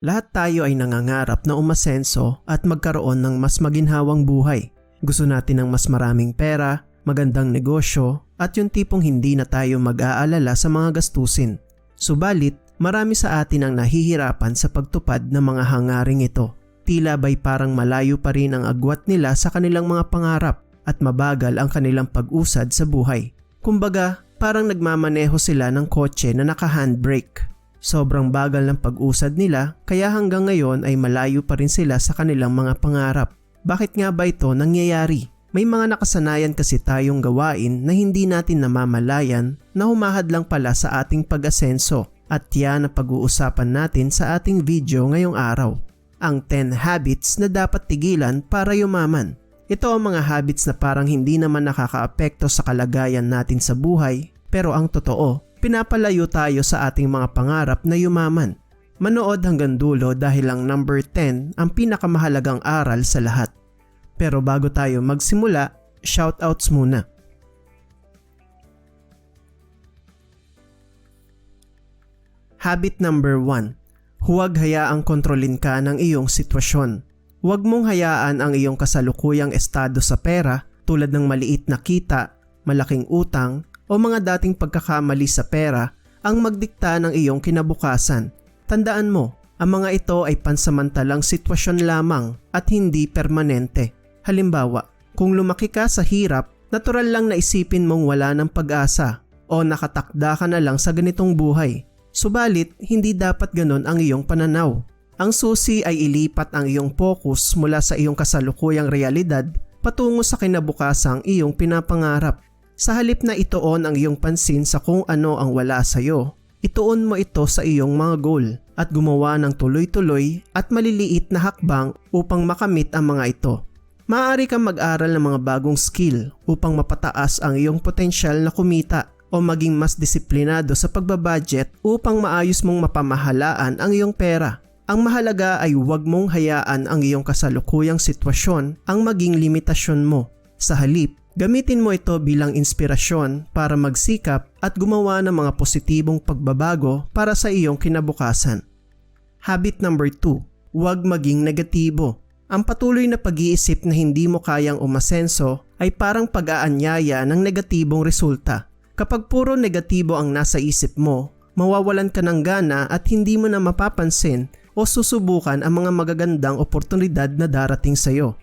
Lahat tayo ay nangangarap na umasenso at magkaroon ng mas maginhawang buhay. Gusto natin ng mas maraming pera, magandang negosyo, at yung tipong hindi na tayo mag-aalala sa mga gastusin. Subalit, marami sa atin ang nahihirapan sa pagtupad ng mga hangaring ito. Tila ba'y parang malayo pa rin ang agwat nila sa kanilang mga pangarap at mabagal ang kanilang pag-usad sa buhay. Kumbaga, parang nagmamaneho sila ng kotse na naka-handbrake. Sobrang bagal ng pag-usad nila kaya hanggang ngayon ay malayo pa rin sila sa kanilang mga pangarap. Bakit nga ba ito nangyayari? May mga nakasanayan kasi tayong gawain na hindi natin namamalayan na humahad lang pala sa ating pag-asenso at yan ang pag-uusapan natin sa ating video ngayong araw. Ang 10 habits na dapat tigilan para yumaman. Ito ang mga habits na parang hindi naman nakakaapekto sa kalagayan natin sa buhay pero ang totoo pinapalayo tayo sa ating mga pangarap na yumaman. Manood hanggang dulo dahil ang number 10 ang pinakamahalagang aral sa lahat. Pero bago tayo magsimula, shoutouts muna. Habit number 1. Huwag hayaang kontrolin ka ng iyong sitwasyon. Huwag mong hayaan ang iyong kasalukuyang estado sa pera tulad ng maliit na kita, malaking utang, o mga dating pagkakamali sa pera ang magdikta ng iyong kinabukasan. Tandaan mo, ang mga ito ay pansamantalang sitwasyon lamang at hindi permanente. Halimbawa, kung lumaki ka sa hirap, natural lang na isipin mong wala ng pag-asa o nakatakda ka na lang sa ganitong buhay. Subalit, hindi dapat ganon ang iyong pananaw. Ang susi ay ilipat ang iyong focus mula sa iyong kasalukuyang realidad patungo sa kinabukasang iyong pinapangarap. Sa halip na ituon ang iyong pansin sa kung ano ang wala sa iyo, ituon mo ito sa iyong mga goal at gumawa ng tuloy-tuloy at maliliit na hakbang upang makamit ang mga ito. Maaari kang mag-aral ng mga bagong skill upang mapataas ang iyong potensyal na kumita o maging mas disiplinado sa pagbabudget upang maayos mong mapamahalaan ang iyong pera. Ang mahalaga ay huwag mong hayaan ang iyong kasalukuyang sitwasyon ang maging limitasyon mo. Sa halip, gamitin mo ito bilang inspirasyon para magsikap at gumawa ng mga positibong pagbabago para sa iyong kinabukasan. Habit number 2. Huwag maging negatibo. Ang patuloy na pag-iisip na hindi mo kayang umasenso ay parang pag-aanyaya ng negatibong resulta. Kapag puro negatibo ang nasa isip mo, mawawalan ka ng gana at hindi mo na mapapansin o susubukan ang mga magagandang oportunidad na darating sa iyo.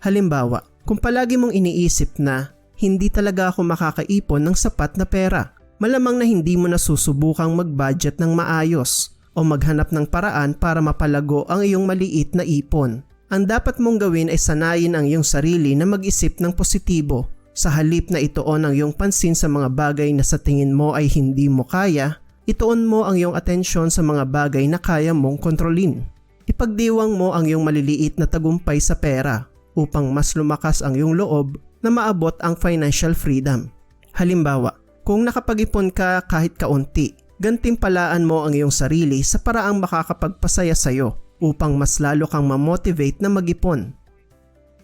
Halimbawa, kung palagi mong iniisip na hindi talaga ako makakaipon ng sapat na pera, malamang na hindi mo na susubukang mag-budget ng maayos o maghanap ng paraan para mapalago ang iyong maliit na ipon. Ang dapat mong gawin ay sanayin ang iyong sarili na mag-isip ng positibo sa halip na ituon ang iyong pansin sa mga bagay na sa tingin mo ay hindi mo kaya ituon mo ang iyong atensyon sa mga bagay na kaya mong kontrolin. Ipagdiwang mo ang iyong maliliit na tagumpay sa pera upang mas lumakas ang iyong loob na maabot ang financial freedom. Halimbawa, kung nakapag-ipon ka kahit kaunti, gantimpalaan mo ang iyong sarili sa paraang makakapagpasaya sa iyo upang mas lalo kang mamotivate na mag-ipon.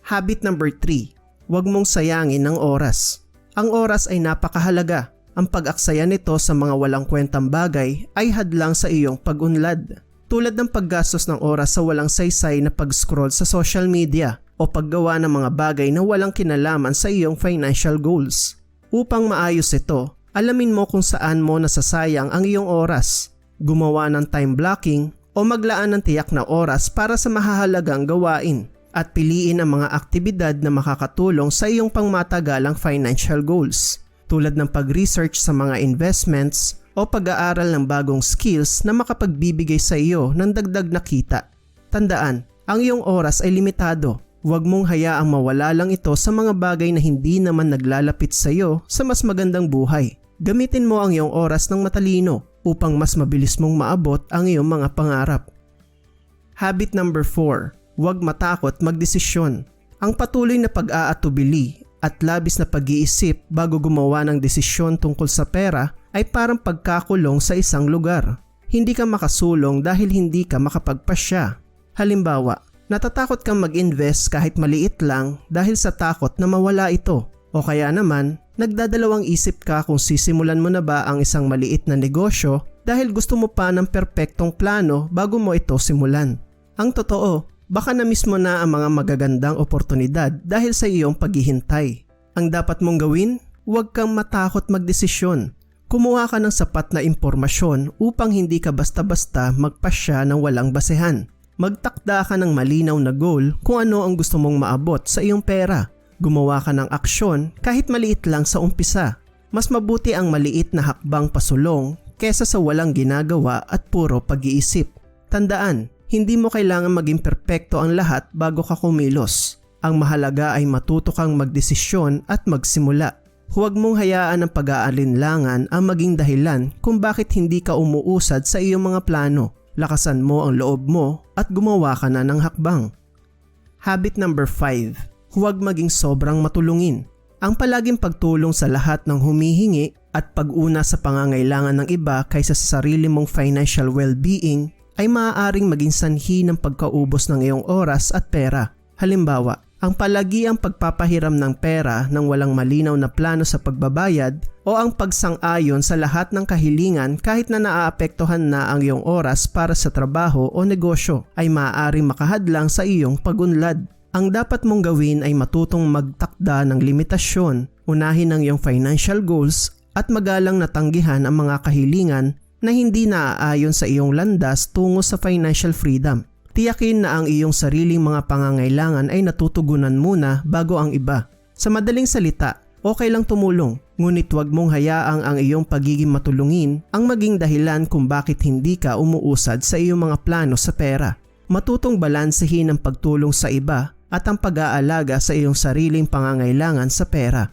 Habit number 3. Huwag mong sayangin ang oras. Ang oras ay napakahalaga ang pag-aksaya nito sa mga walang kwentang bagay ay hadlang sa iyong pag-unlad. Tulad ng paggastos ng oras sa walang saysay na pag-scroll sa social media o paggawa ng mga bagay na walang kinalaman sa iyong financial goals. Upang maayos ito, alamin mo kung saan mo nasasayang ang iyong oras, gumawa ng time blocking o maglaan ng tiyak na oras para sa mahahalagang gawain at piliin ang mga aktibidad na makakatulong sa iyong pangmatagalang financial goals tulad ng pag-research sa mga investments o pag-aaral ng bagong skills na makapagbibigay sa iyo ng dagdag na kita. Tandaan, ang iyong oras ay limitado. Huwag mong hayaang mawala lang ito sa mga bagay na hindi naman naglalapit sa iyo sa mas magandang buhay. Gamitin mo ang iyong oras ng matalino upang mas mabilis mong maabot ang iyong mga pangarap. Habit number 4. Huwag matakot magdesisyon. Ang patuloy na pag-aatubili at labis na pag-iisip bago gumawa ng desisyon tungkol sa pera ay parang pagkakulong sa isang lugar. Hindi ka makasulong dahil hindi ka makapagpasya. Halimbawa, natatakot kang mag-invest kahit maliit lang dahil sa takot na mawala ito o kaya naman Nagdadalawang isip ka kung sisimulan mo na ba ang isang maliit na negosyo dahil gusto mo pa ng perpektong plano bago mo ito simulan. Ang totoo, baka na mismo na ang mga magagandang oportunidad dahil sa iyong paghihintay. Ang dapat mong gawin, huwag kang matakot magdesisyon. Kumuha ka ng sapat na impormasyon upang hindi ka basta-basta magpasya ng walang basehan. Magtakda ka ng malinaw na goal kung ano ang gusto mong maabot sa iyong pera Gumawa ka ng aksyon kahit maliit lang sa umpisa. Mas mabuti ang maliit na hakbang pasulong kesa sa walang ginagawa at puro pag-iisip. Tandaan, hindi mo kailangan maging perpekto ang lahat bago ka kumilos. Ang mahalaga ay matuto kang magdesisyon at magsimula. Huwag mong hayaan ang pag-aalinlangan ang maging dahilan kung bakit hindi ka umuusad sa iyong mga plano. Lakasan mo ang loob mo at gumawa ka na ng hakbang. Habit number 5 huwag maging sobrang matulungin. Ang palaging pagtulong sa lahat ng humihingi at pag-una sa pangangailangan ng iba kaysa sa sarili mong financial well-being ay maaaring maging sanhi ng pagkaubos ng iyong oras at pera. Halimbawa, ang palagi ang pagpapahiram ng pera ng walang malinaw na plano sa pagbabayad o ang pagsang-ayon sa lahat ng kahilingan kahit na naaapektuhan na ang iyong oras para sa trabaho o negosyo ay maaaring makahadlang sa iyong pagunlad. Ang dapat mong gawin ay matutong magtakda ng limitasyon, unahin ang iyong financial goals at magalang natanggihan ang mga kahilingan na hindi naaayon sa iyong landas tungo sa financial freedom. Tiyakin na ang iyong sariling mga pangangailangan ay natutugunan muna bago ang iba. Sa madaling salita, okay lang tumulong, ngunit huwag mong hayaang ang iyong pagiging matulungin ang maging dahilan kung bakit hindi ka umuusad sa iyong mga plano sa pera. Matutong balansehin ang pagtulong sa iba at ang pag-aalaga sa iyong sariling pangangailangan sa pera.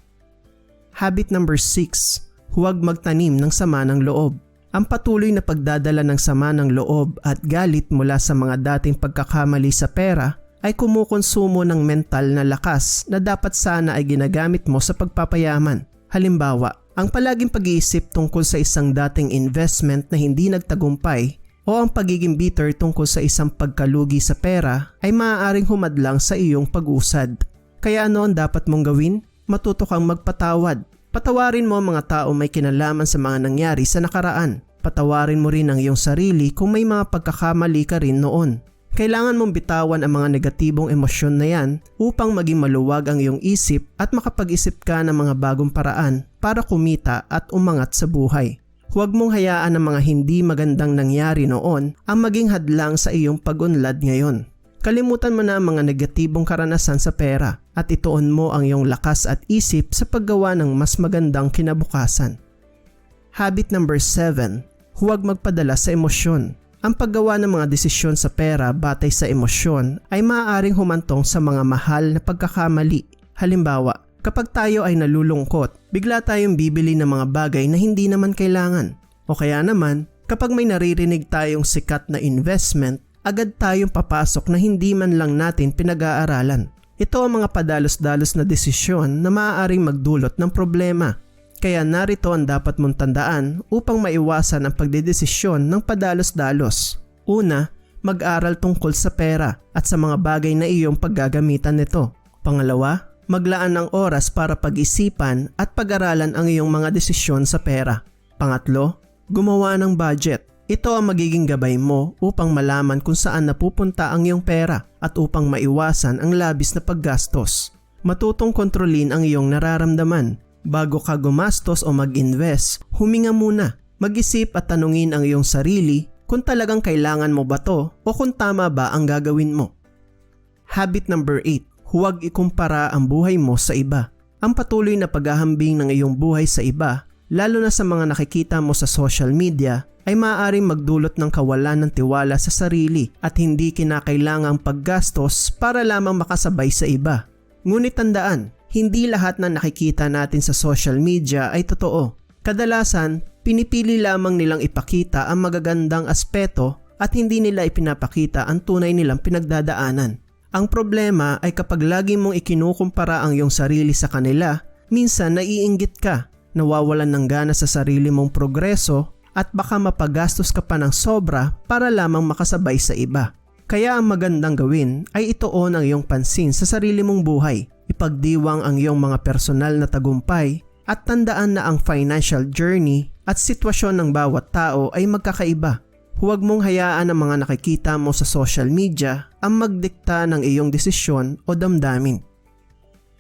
Habit number 6. Huwag magtanim ng sama ng loob. Ang patuloy na pagdadala ng sama ng loob at galit mula sa mga dating pagkakamali sa pera ay kumukonsumo ng mental na lakas na dapat sana ay ginagamit mo sa pagpapayaman. Halimbawa, ang palaging pag-iisip tungkol sa isang dating investment na hindi nagtagumpay o ang pagiging bitter tungkol sa isang pagkalugi sa pera ay maaaring humadlang sa iyong pag-usad. Kaya ano ang dapat mong gawin? Matuto kang magpatawad. Patawarin mo ang mga tao may kinalaman sa mga nangyari sa nakaraan. Patawarin mo rin ang iyong sarili kung may mga pagkakamali ka rin noon. Kailangan mong bitawan ang mga negatibong emosyon na yan upang maging maluwag ang iyong isip at makapag-isip ka ng mga bagong paraan para kumita at umangat sa buhay. Huwag mong hayaan ang mga hindi magandang nangyari noon ang maging hadlang sa iyong pag-unlad ngayon. Kalimutan mo na ang mga negatibong karanasan sa pera at ituon mo ang iyong lakas at isip sa paggawa ng mas magandang kinabukasan. Habit number 7. Huwag magpadala sa emosyon. Ang paggawa ng mga desisyon sa pera batay sa emosyon ay maaaring humantong sa mga mahal na pagkakamali. Halimbawa, Kapag tayo ay nalulungkot, bigla tayong bibili ng mga bagay na hindi naman kailangan. O kaya naman, kapag may naririnig tayong sikat na investment, agad tayong papasok na hindi man lang natin pinag-aaralan. Ito ang mga padalos-dalos na desisyon na maaaring magdulot ng problema. Kaya narito ang dapat mong tandaan upang maiwasan ang pagdedesisyon ng padalos-dalos. Una, mag-aral tungkol sa pera at sa mga bagay na iyong paggagamitan nito. Pangalawa, maglaan ng oras para pag-isipan at pag-aralan ang iyong mga desisyon sa pera. Pangatlo, gumawa ng budget. Ito ang magiging gabay mo upang malaman kung saan napupunta ang iyong pera at upang maiwasan ang labis na paggastos. Matutong kontrolin ang iyong nararamdaman. Bago ka gumastos o mag-invest, huminga muna. Mag-isip at tanungin ang iyong sarili kung talagang kailangan mo ba to o kung tama ba ang gagawin mo. Habit number 8 huwag ikumpara ang buhay mo sa iba. Ang patuloy na paghahambing ng iyong buhay sa iba, lalo na sa mga nakikita mo sa social media, ay maaaring magdulot ng kawalan ng tiwala sa sarili at hindi kinakailangang paggastos para lamang makasabay sa iba. Ngunit tandaan, hindi lahat na nakikita natin sa social media ay totoo. Kadalasan, pinipili lamang nilang ipakita ang magagandang aspeto at hindi nila ipinapakita ang tunay nilang pinagdadaanan. Ang problema ay kapag lagi mong ikinukumpara ang iyong sarili sa kanila, minsan naiinggit ka, nawawalan ng gana sa sarili mong progreso at baka mapagastos ka pa ng sobra para lamang makasabay sa iba. Kaya ang magandang gawin ay ituon ang iyong pansin sa sarili mong buhay, ipagdiwang ang iyong mga personal na tagumpay At tandaan na ang financial journey at sitwasyon ng bawat tao ay magkakaiba. Huwag mong hayaan ang mga nakikita mo sa social media ang magdikta ng iyong desisyon o damdamin.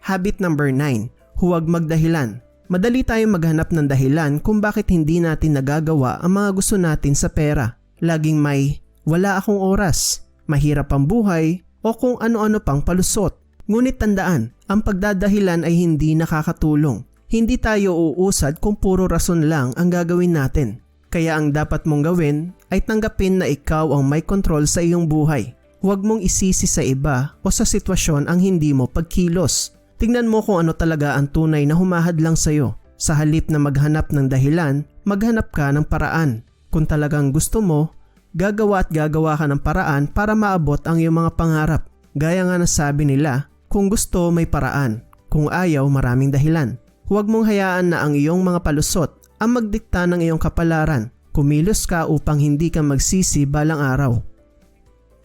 Habit number 9. Huwag magdahilan. Madali tayong maghanap ng dahilan kung bakit hindi natin nagagawa ang mga gusto natin sa pera. Laging may, wala akong oras, mahirap ang buhay, o kung ano-ano pang palusot. Ngunit tandaan, ang pagdadahilan ay hindi nakakatulong. Hindi tayo uusad kung puro rason lang ang gagawin natin. Kaya ang dapat mong gawin ay tanggapin na ikaw ang may kontrol sa iyong buhay. Huwag mong isisi sa iba o sa sitwasyon ang hindi mo pagkilos. Tingnan mo kung ano talaga ang tunay na humahad lang sa'yo. Sa halip na maghanap ng dahilan, maghanap ka ng paraan. Kung talagang gusto mo, gagawa at gagawa ka ng paraan para maabot ang iyong mga pangarap. Gaya nga nasabi nila, kung gusto may paraan, kung ayaw maraming dahilan. Huwag mong hayaan na ang iyong mga palusot ang magdikta ng iyong kapalaran. Kumilos ka upang hindi ka magsisi balang araw.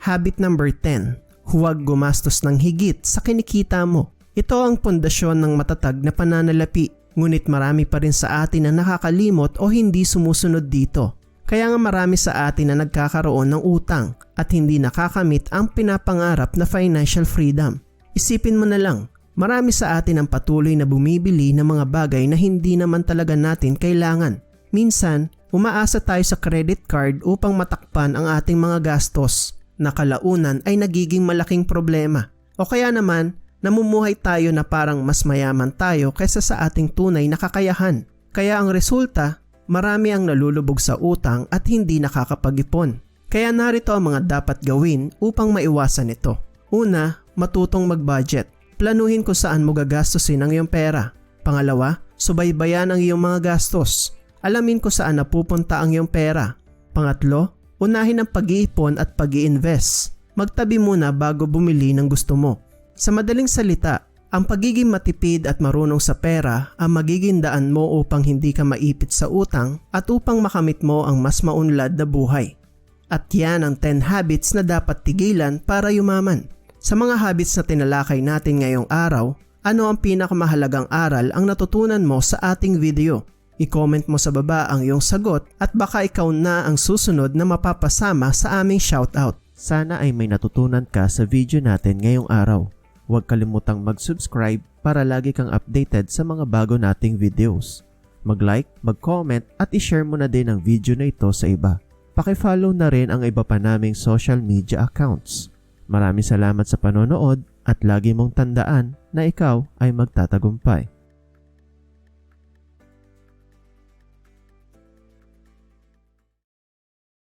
Habit number 10. Huwag gumastos ng higit sa kinikita mo. Ito ang pundasyon ng matatag na pananalapi, ngunit marami pa rin sa atin na nakakalimot o hindi sumusunod dito. Kaya nga marami sa atin na nagkakaroon ng utang at hindi nakakamit ang pinapangarap na financial freedom. Isipin mo na lang, marami sa atin ang patuloy na bumibili ng mga bagay na hindi naman talaga natin kailangan. Minsan, umaasa tayo sa credit card upang matakpan ang ating mga gastos na kalaunan ay nagiging malaking problema. O kaya naman, namumuhay tayo na parang mas mayaman tayo kaysa sa ating tunay na kakayahan. Kaya ang resulta, marami ang nalulubog sa utang at hindi nakakapag-ipon. Kaya narito ang mga dapat gawin upang maiwasan ito. Una, matutong mag-budget. Planuhin kung saan mo gagastusin ang iyong pera. Pangalawa, subaybayan ang iyong mga gastos. Alamin kung saan napupunta ang iyong pera. Pangatlo, unahin ang pag-iipon at pag invest Magtabi muna bago bumili ng gusto mo. Sa madaling salita, ang pagiging matipid at marunong sa pera ang magiging daan mo upang hindi ka maipit sa utang at upang makamit mo ang mas maunlad na buhay. At yan ang 10 habits na dapat tigilan para yumaman. Sa mga habits na tinalakay natin ngayong araw, ano ang pinakamahalagang aral ang natutunan mo sa ating video? I-comment mo sa baba ang iyong sagot at baka ikaw na ang susunod na mapapasama sa aming shoutout. Sana ay may natutunan ka sa video natin ngayong araw. Huwag kalimutang mag-subscribe para lagi kang updated sa mga bago nating videos. Mag-like, mag-comment at i-share mo na din ang video na ito sa iba. Pakifollow na rin ang iba pa naming social media accounts. Maraming salamat sa panonood at lagi mong tandaan na ikaw ay magtatagumpay.